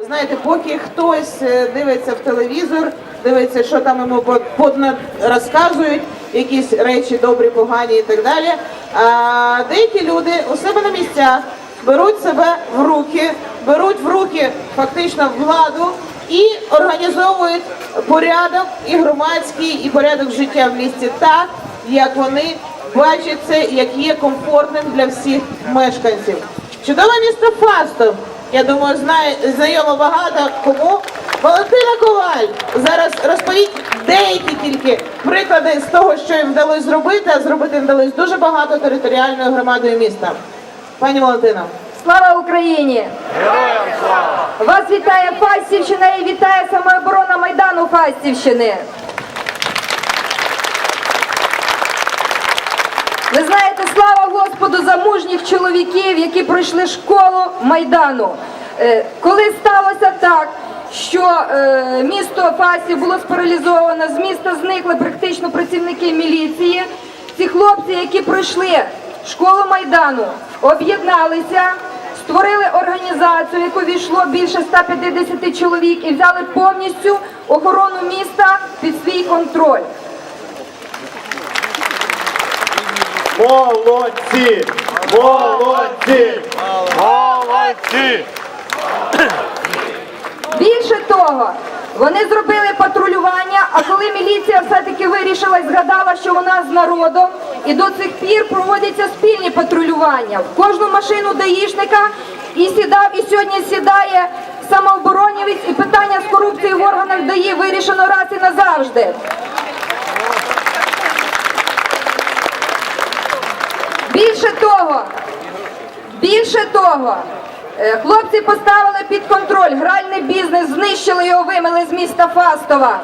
Знаєте, поки хтось е, дивиться в телевізор, дивиться, що там йому под- подна- розказують, якісь речі добрі, погані і так далі. А деякі люди у себе на місцях беруть себе в руки, беруть в руки фактично владу і організовують порядок і громадський, і порядок життя в місті так, як вони бачать це, як є комфортним для всіх мешканців. Чудове місто Фастов. Я думаю, знає знайомо багато кому. Валентина Коваль зараз розповідь деякі тільки приклади з того, що їм вдалося зробити, а зробити їм вдалося дуже багато територіальною громадою міста. Пані Валентина. Слава Україні! Героям слава! Вас вітає Фастівщина і вітає самооборона Майдану Фастівщини. Ви знаєте, слава Господу за мужніх чоловіків, які пройшли школу Майдану. Е, Коли сталося так, що е, місто Фастів було спаралізовано, з міста зникли практично працівники міліції, ці хлопці, які пройшли школу Майдану, об'єдналися, створили організацію, яку війшло більше 150 чоловік і взяли повністю охорону міста під свій контроль. Молодці! Молодці! Молодці! Більше того, вони зробили патрулювання, а коли міліція все-таки вирішила і згадала, що вона з народом, і до цих пір проводяться спільні патрулювання. В кожну машину даїшника і сідав, і сьогодні сідає самооборонівець, і питання з корупцією в органах ДАІ вирішено раз і назавжди. Більше того, більше того, хлопці поставили під контроль гральний бізнес, знищили його, вимили з міста Фастова.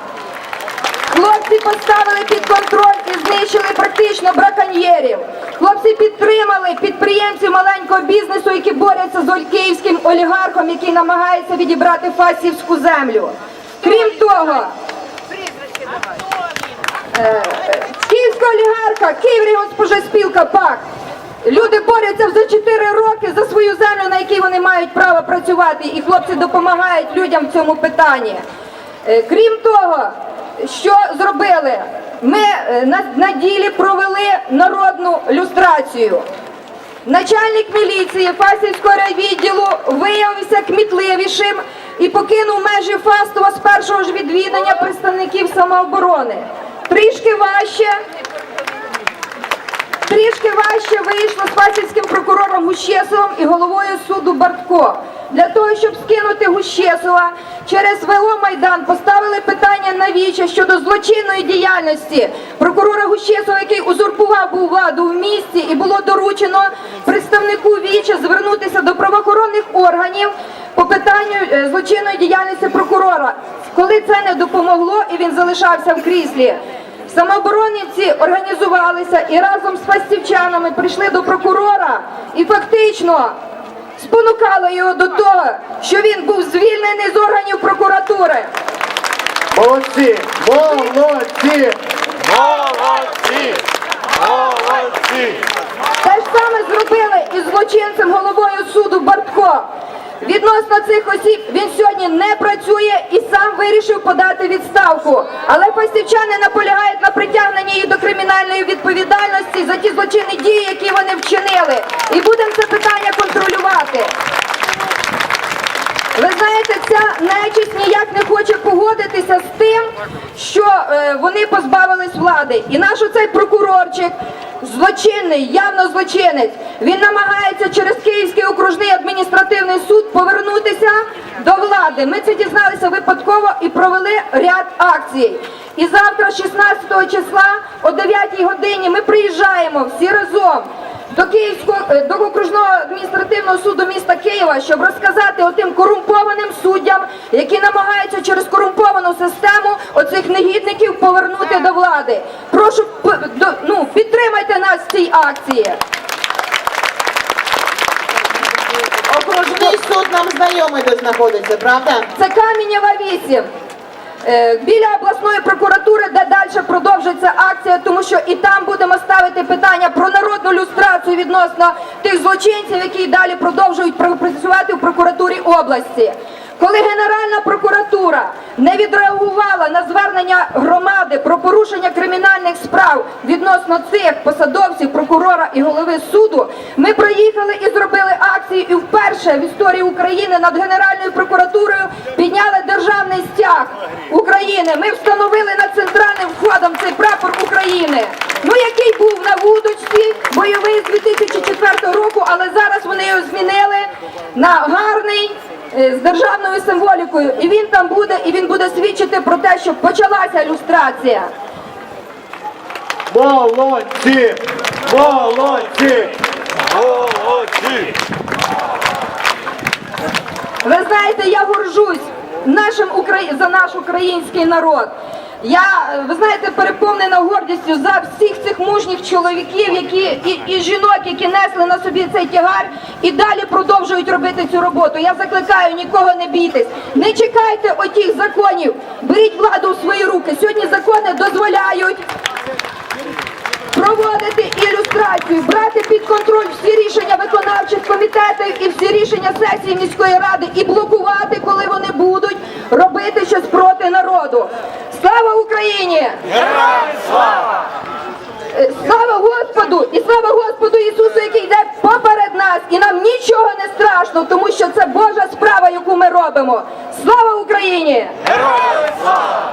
Хлопці поставили під контроль і знищили практично браконьєрів. Хлопці підтримали підприємців маленького бізнесу, які борються з ольківським олігархом, який намагається відібрати фастівську землю. Крім того, Е, Київська олігарха, Київрегоспожаспілка ПАК. Люди борються вже 4 роки за свою землю, на якій вони мають право працювати, і хлопці допомагають людям в цьому питанні. Е, Крім того, що зробили? Ми е, на, ділі провели народну люстрацію. Начальник міліції Фастівського райвідділу виявився кмітливішим і покинув межі Фастова з першого ж відвідання представників самооборони. Трішки важче, трішки важче вийшло з Фастівським прокурором Гущесовим і головою суду Бартко. Для того, щоб скинути Гущесова, через ВО Майдан поставили питання на віче щодо злочинної діяльності прокурора Гущесова, який узурпував був владу в місті, і було доручено представнику віче звернутися до правоохоронних органів по питанню е, злочинної діяльності прокурора. Коли це не допомогло, і він залишався в кріслі. Самооборонівці організувалися і разом з фастівчанами прийшли до прокурора і фактично спонукали його до того, що він був звільнений з органів прокуратури. Молодці! Молодці! Молодці! Молодці! Те ж саме зробили із злочинцем головою суду Бартко. Відносно цих осіб він сьогодні не працює і сам вирішив подати відставку. Але фастівчани наполягають на притягненні їх до кримінальної відповідальності за ті злочинні дії, які вони вчинили. І будемо це питання контролювати. Ви знаєте, ця нечисть ніяк не хоче погодитися з тим, що е, вони позбавились влади. І наш оцей прокурорчик, злочинний, явно злочинець, він намагається через Київський окружний адміністративний суд повернутися до влади. Ми це дізналися випадково і провели ряд акцій. І завтра, 16 числа, о 9 годині, ми приїжджаємо всі разом до Київського е, до окружного адміністративного суду міста Києва, щоб розказати отим корумпованим суддям, які намагаються через корумповану систему оцих негідників повернути до влади. Прошу ну, підтримайте нас в цій акції. Окружний суд нам знайомий знаходиться, правда? Це Камінєва 8. Е, Біля обласної прокуратури, де далі продовжиться акція, тому що і там будемо ставити питання про народну люстрацію відносно тих злочинців, які далі продовжують працювати в прокуратурі області. коли Генеральна прокуратура не відреагувала на звернення громади про порушення кримінальних справ відносно цих посадовців, прокурора і голови суду, ми приїхали і зробили вперше в історії України над Генеральною прокуратурою підняли державний стяг України. Ми встановили над центральним входом цей прапор України. Ну який був на вудочці, бойовий з 2004 року, але зараз вони його змінили на гарний е, з державною символікою. І він там буде, і він буде свідчити про те, що почалася люстрація. Молодці! Молодці! Молодці! Ви знаєте, я горжусь нашим за наш український народ. Я, ви знаєте, переповнена гордістю за всіх цих мужніх чоловіків, які і, і жінок, які несли на собі цей тягар і далі продовжують робити цю роботу. Я закликаю нікого не бійтесь, не чекайте отіх законів, беріть владу у свої руки. Сьогодні закони дозволяють проводити ілюстрацію, брати під контроль всі рішення виконавчих комітетів і всі рішення сесії міської ради і блокувати, коли вони будуть робити щось проти народу. Слава Україні! Героям слава! Е, Слава Господу! І слава Господу Ісусу, який йде поперед нас, і нам нічого не страшно, тому що це Божа справа, яку ми робимо. Слава Україні! Героям слава!